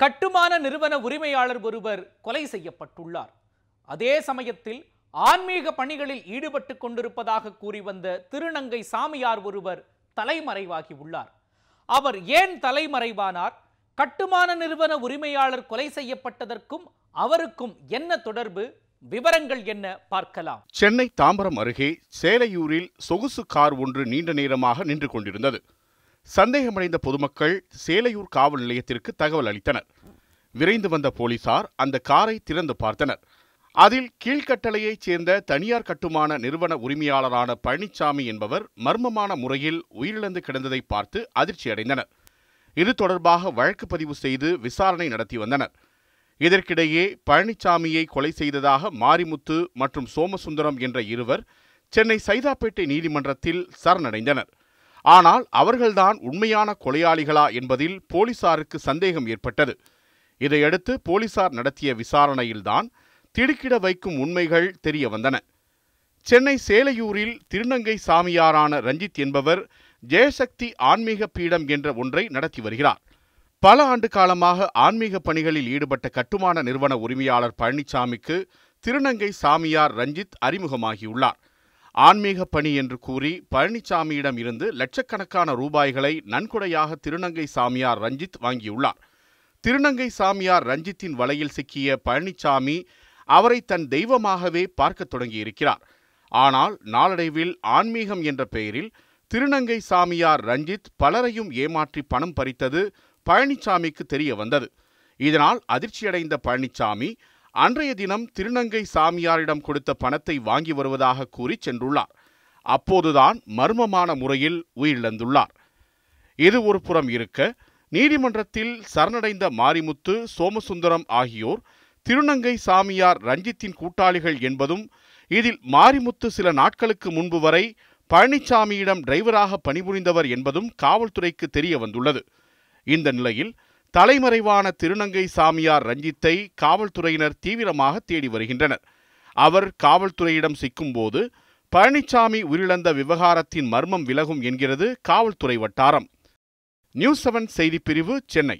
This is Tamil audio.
கட்டுமான நிறுவன உரிமையாளர் ஒருவர் கொலை செய்யப்பட்டுள்ளார். அதே சமயத்தில் ஆன்மீக பணிகளில் ஈடுபட்டு கொண்டிருப்பதாக கூறி வந்த திருநங்கை சாமியார் ஒருவர் தலைமறைவாகி உள்ளார். அவர் ஏன் தலைமறைவானார்? கட்டுமான நிறுவன உரிமையாளர் கொலை செய்யப்பட்டதற்கும் அவருக்கும் என்ன தொடர்பு? விவரங்கள் என்ன? பார்க்கலாம். சென்னை தாம்பரம் அருகே சேலையூரில் சொகுசு கார் ஒன்று நீண்ட நேரமாக நின்று கொண்டிருந்தது. சந்தேகமடைந்த பொதுமக்கள் சேலையூர் காவல் நிலையத்திற்கு தகவல் அளித்தனர். விரைந்து வந்த போலீசார் அந்த காரை திறந்து பார்த்தனர். அதில் கீழ்கட்டளையைச் சேர்ந்த தனியார் கட்டுமான நிறுவன உரிமையாளரான பழனிசாமி என்பவர் மர்மமான முறையில் உயிரிழந்து கிடந்ததை பார்த்து அதிர்ச்சியடைந்தனர் இது தொடர்பாக வழக்கு பதிவு செய்து விசாரணை நடத்தி வந்தனர். இதற்கிடையே பழனிசாமியை கொலை செய்ததாக மாரிமுத்து மற்றும் சோமசுந்தரம் என்ற இருவர் சென்னை சைதாப்பேட்டை நீதிமன்றத்தில் சரணடைந்தனர். ஆனால் அவர்கள்தான் உண்மையான கொலையாளிகளா என்பதில் போலீசாருக்கு சந்தேகம் ஏற்பட்டது. இதையடுத்து போலீசார் நடத்திய விசாரணையில்தான் திடுக்கிட வைக்கும் உண்மைகள் தெரிய வந்தன. சென்னை சேலையூரில் திருநங்கை சாமியாரான ரஞ்சித் என்பவர் ஜெயசக்தி ஆன்மீக பீடம் என்ற ஒன்றை நடத்தி வருகிறார். பல ஆண்டு காலமாக ஆன்மீக பணிகளில் ஈடுபட்ட கட்டுமான நிறுவன உரிமையாளர் பழனிசாமிக்கு திருநங்கை சாமியார் ரஞ்சித் அறிமுகமாகியுள்ளார். ஆன்மீக பணி என்று கூறி பழனிசாமியிடம் இருந்து லட்சக்கணக்கான ரூபாய்களை நன்கொடையாக திருநங்கை சாமியார் ரஞ்சித் வாங்கியுள்ளார். திருநங்கை சாமியார் ரஞ்சித்தின் வலையில் சிக்கிய பழனிசாமி அவரை தன் தெய்வமாகவே பார்க்கத் தொடங்கியிருக்கிறார். ஆனால் நாளடைவில் ஆன்மீகம் என்ற பெயரில் திருநங்கை சாமியார் ரஞ்சித் பலரையும் ஏமாற்றி பணம் பறித்தது பழனிசாமிக்கு தெரிய வந்தது இதனால் அதிர்ச்சியடைந்த பழனிசாமி அன்றைய தினம் திருநங்கை சாமியாரிடம் கொடுத்த பணத்தை வாங்கி வருவதாக கூறி சென்றுள்ளார். அப்போதுதான் மர்மமான முறையில் உயிரிழந்துள்ளார். இது ஒரு புறம் இருக்க நீதிமன்றத்தில் சரணடைந்த மாரிமுத்து சோமசுந்தரம் ஆகியோர் திருநங்கை சாமியார் ரஞ்சித்தின் கூட்டாளிகள் என்பதும் இதில் மாரிமுத்து சில நாட்களுக்கு முன்பு வரை பழனிசாமியிடம் டிரைவராக பணிபுரிந்தவர் என்பதும் காவல்துறைக்கு தெரிய வந்துள்ளது. இந்த நிலையில் தலைமறைவான திருநங்கை சாமியார் ரஞ்சித்தை காவல்துறையினர் தீவிரமாக தேடி வருகின்றனர். அவர் காவல்துறையிடம் சிக்கும்போது பழனிசாமி உயிரிழந்த விவகாரத்தின் மர்மம் விலகும் என்கிறது காவல்துறை வட்டாரம். நியூஸ் செவன் செய்திப்பிரிவு சென்னை.